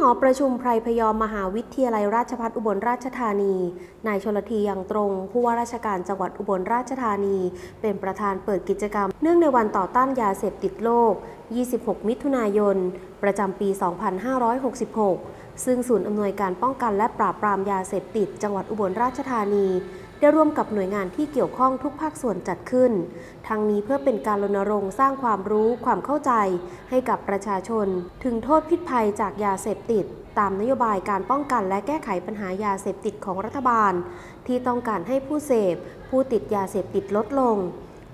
หอประชุมไพรพยอมมหาวิทยาลัยราชภัฏอุบลราชธานี นายชลทียังตรง ผู้ว่าราชการจังหวัดอุบลราชธานี เป็นประธานเปิดกิจกรรม เนื่องในวันต่อต้านยาเสพติดโลก 26 มิถุนายน ประจำปี 2566 ซึ่งศูนย์อำนวยการป้องกันและปราบปรามยาเสพติด จังหวัดอุบลราชธานี ได้ร่วมกับหน่วยงานที่เกี่ยวข้องทุกภาคส่วนจัดขึ้น ทั้งนี้เพื่อเป็นการรณรงค์สร้างความรู้ความเข้าใจให้กับประชาชน ถึงโทษพิษภัยจากยาเสพติด ตามนโยบายการป้องกันและแก้ไขปัญหายาเสพติดของรัฐบาล ที่ต้องการให้ผู้เสพ ผู้ติดยาเสพติดลดลง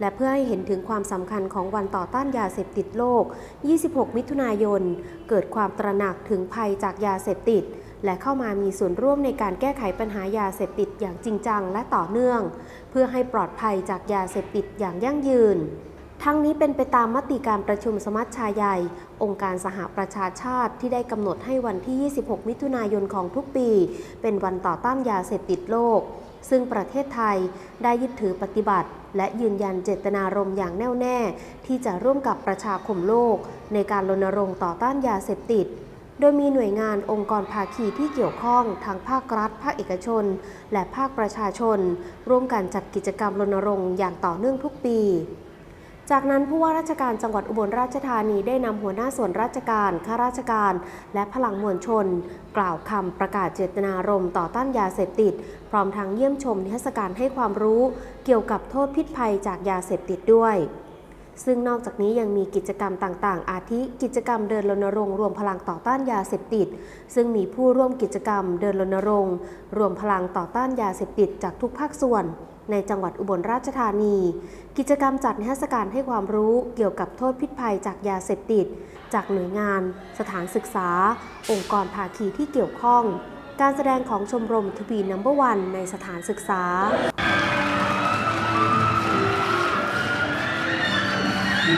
และเพื่อให้เห็นถึงความสำคัญของวันต่อต้านยาเสพติดโลก 26 มิถุนายน เกิดความตระหนักถึงภัยจากยาเสพติด และเข้ามามีส่วนร่วมในการแก้ไขปัญหายาเสพติดอย่างจริงจังและต่อเนื่อง เพื่อให้ปลอดภัยจากยาเสพติดอย่างยั่งยืน ทั้งนี้เป็นไปตามมติการประชุมสมัชชาใหญ่ องค์การสหประชาชาติที่ได้กำหนดให้วันที่ 26 มิถุนายนของทุกปี เป็นวันต่อต้านยาเสพติดโลก ซึ่งประเทศไทยได้ยึดถือปฏิบัติและยืนยันเจตนารมณ์อย่างแน่วแน่ ที่จะร่วมกับประชาคมโลก ในการรณรงค์ต่อต้านยาเสพติด โดยมีหน่วยงานองค์กรภาคีที่เกี่ยวข้องทั้งภาครัฐ ภาคเอกชน และภาคประชาชน ร่วมกันจัดกิจกรรมรณรงค์อย่างต่อเนื่องทุกปีจากนั้นผู้ว่าราชการจังหวัดอุบลราชธานีได้นำหัวหน้าส่วนราชการข้าราชการ และพลังมวลชน กล่าวคำประกาศเจตนารมณ์ต่อต้านยาเสพติด พร้อมทั้งเยี่ยมชมนิทรรศการให้ความรู้ เกี่ยวกับโทษพิษภัยจากยาเสพติดด้วย ซึ่งนอกจากนี้ยังมีกิจกรรมต่างๆ อาทิกิจกรรมเดินรณรงค์รวมพลังต่อต้านยาเสพติด ซึ่งมีผู้ร่วมกิจกรรมเดินรณรงค์รวมพลังต่อต้านยาเสพติดจากทุกภาคส่วน ในจังหวัดอุบลราชธานี กิจกรรมจัดนิทรรศการให้ความรู้เกี่ยวกับโทษพิษภัยจากยาเสพติด จากหน่วยงาน สถานศึกษา องค์กรภาคีที่เกี่ยวข้อง การแสดงของชมรมทวีนัมเบอร์วันในสถานศึกษา มั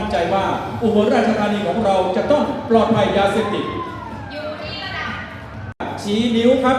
่นใจว่าอุบลราชธานีของเราจะต้องปลอดภัยยาเสพติด อยู่ที่ระดับชี้นิ้วครับ